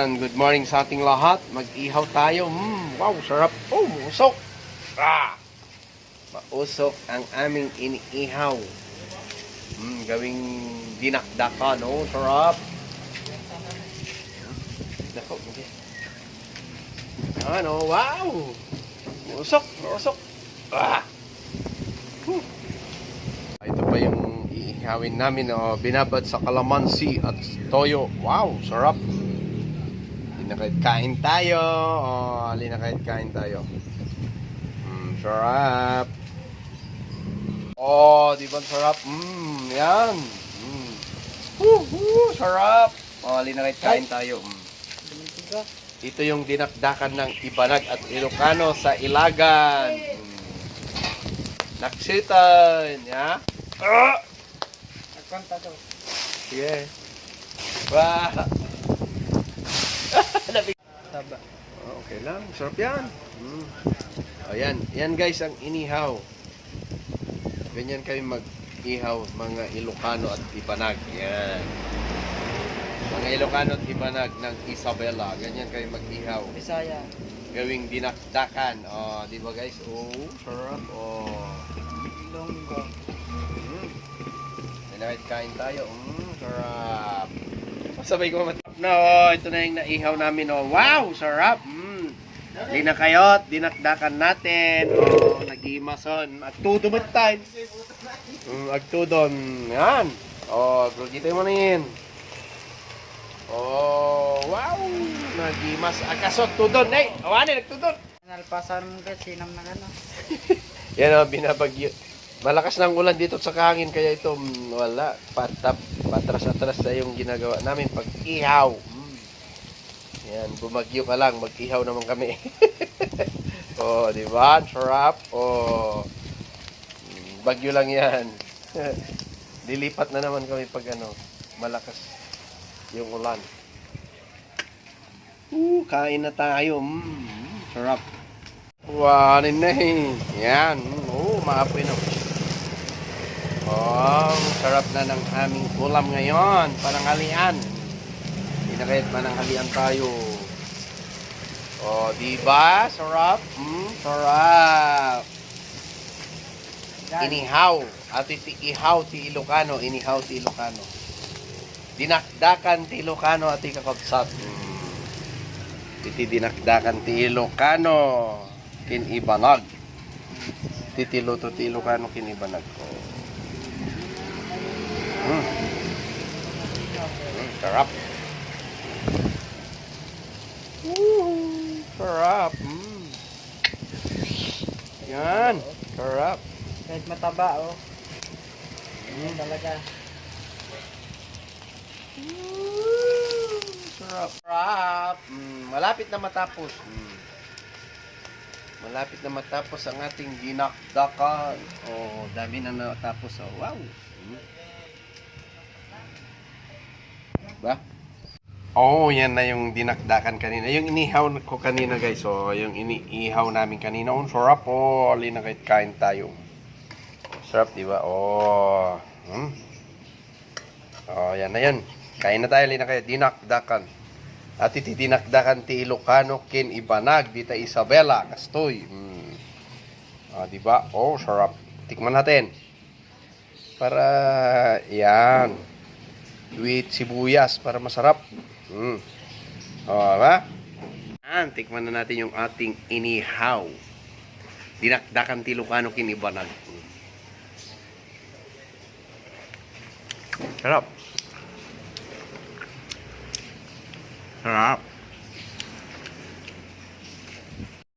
Yan, good morning sa ating lahat. Mag-ihaw tayo. Mm, wow, sarap. Oh, mausok. Ah, mausok ang aming iniihaw. Mm, gawing dinakdaka, no? Sarap. Dako, okay. Ano, wow. Mausok, mausok. Ah. Whew. Ito pa yung iihawin namin, oh, binabad sa kalamansi at toyo. Wow, sarap. Halina kahit kain tayo. Oh, halina kahit kain tayo. Mm, sarap. Oh, di ba sarap? Mm, yan. Mm. Woo, woo, sarap. Oh, halina kahit kain tayo. Mm. Ito yung dinakdakan ng Ibanag at Ilocano sa Ilagan. Mm. Naksitan, ya. Ah! Nagkwanta daw. Sige. Wah. Taba. Oh, okay lang. Sarap yan. Mm. O yan. Yan guys ang inihaw. Ganyan kami mag-ihaw mga Ilocano at Ibanag. Yan. Mga Ilocano at Ibanag ng Isabela. Ganyan kami mag-ihaw. Bisaya. Gawing dinakdakan. O, di ba guys? Oh, sarap. Oh. Longgo. Mm. Kain tayo. Mm, sarap. Sabay ko matap na. Oh, ito na yung naihaw namin. Oh. Wow, sarap. Mm. Di na kayo, dinakdakan natin. Oh, nagimason. Agtudo mo tayo. Mm, agtudon. Yan. Oh, dito mo na yun. Oh, wow. Nagimas. Akasot tudon. Hey, awani, nagtudon. Nalpasan ka, sinam na ano. Yan o, binabagyo. Malakas ng ulan dito sa kahangin kaya ito mm, wala. Patap, patras-atras na yung ginagawa namin pag ihaw. Mm. Yan, bumagyo ka lang, mag-ihaw naman kami. oh, di ba? Sarap. Oh. Mm, Bagyo lang yan. Lilipat na naman kami pag ano, malakas yung ulan. Uh, kain na tayo. Mm, sarap. Wow, na eh. Yan. Oh, maapoy na. Oh, sarap na ng aming ulam ngayon. Pananghalian. Hindi na kahit mananghalian tayo. Oh, di ba? Sarap. Mm, sarap. Inihaw. At ihaw ti Ilocano. Inihaw ti Ilocano. Dinakdakan ti Ilocano at ikakabsat. Mm. Iti dinakdakan ti Ilocano. Kin ibanag. Titilo to ti Ilocano kin ibanag ko. Mm. Mm, sarap. Woo, sarap. Mm. Yan. Sarap. Kahit mataba, oh. Yan talaga. Woo, sarap. Sarap. Mm, malapit na matapos. Mm. Malapit na matapos ang ating dinakdakan. Oh, dami na natapos. Oh, wow. Mm. Ba? Oh, yan na yung dinakdakan kanina. Yung inihaw ko kanina, guys. So, yung iniihaw namin kanina. Oh, sarap. Oh, alin na kahit kain tayo. Sarap, di ba? Oh. Hmm. Oh, yan na yan. Kain na tayo, alin na kayo. Dinakdakan. At iti dinakdakan ti Ilocano, kin Ibanag, dita Isabela, Kastoy. Hmm. Ah, di ba? Oh, sarap. Tikman natin. Para, yan. With sibuyas, para masarap. Hmm. Oh, ba? Yan, tikman na natin yung ating inihaw. Dinakdakan ti Ilocano, kin Ibanag. Hmm. Sarap. Sarap.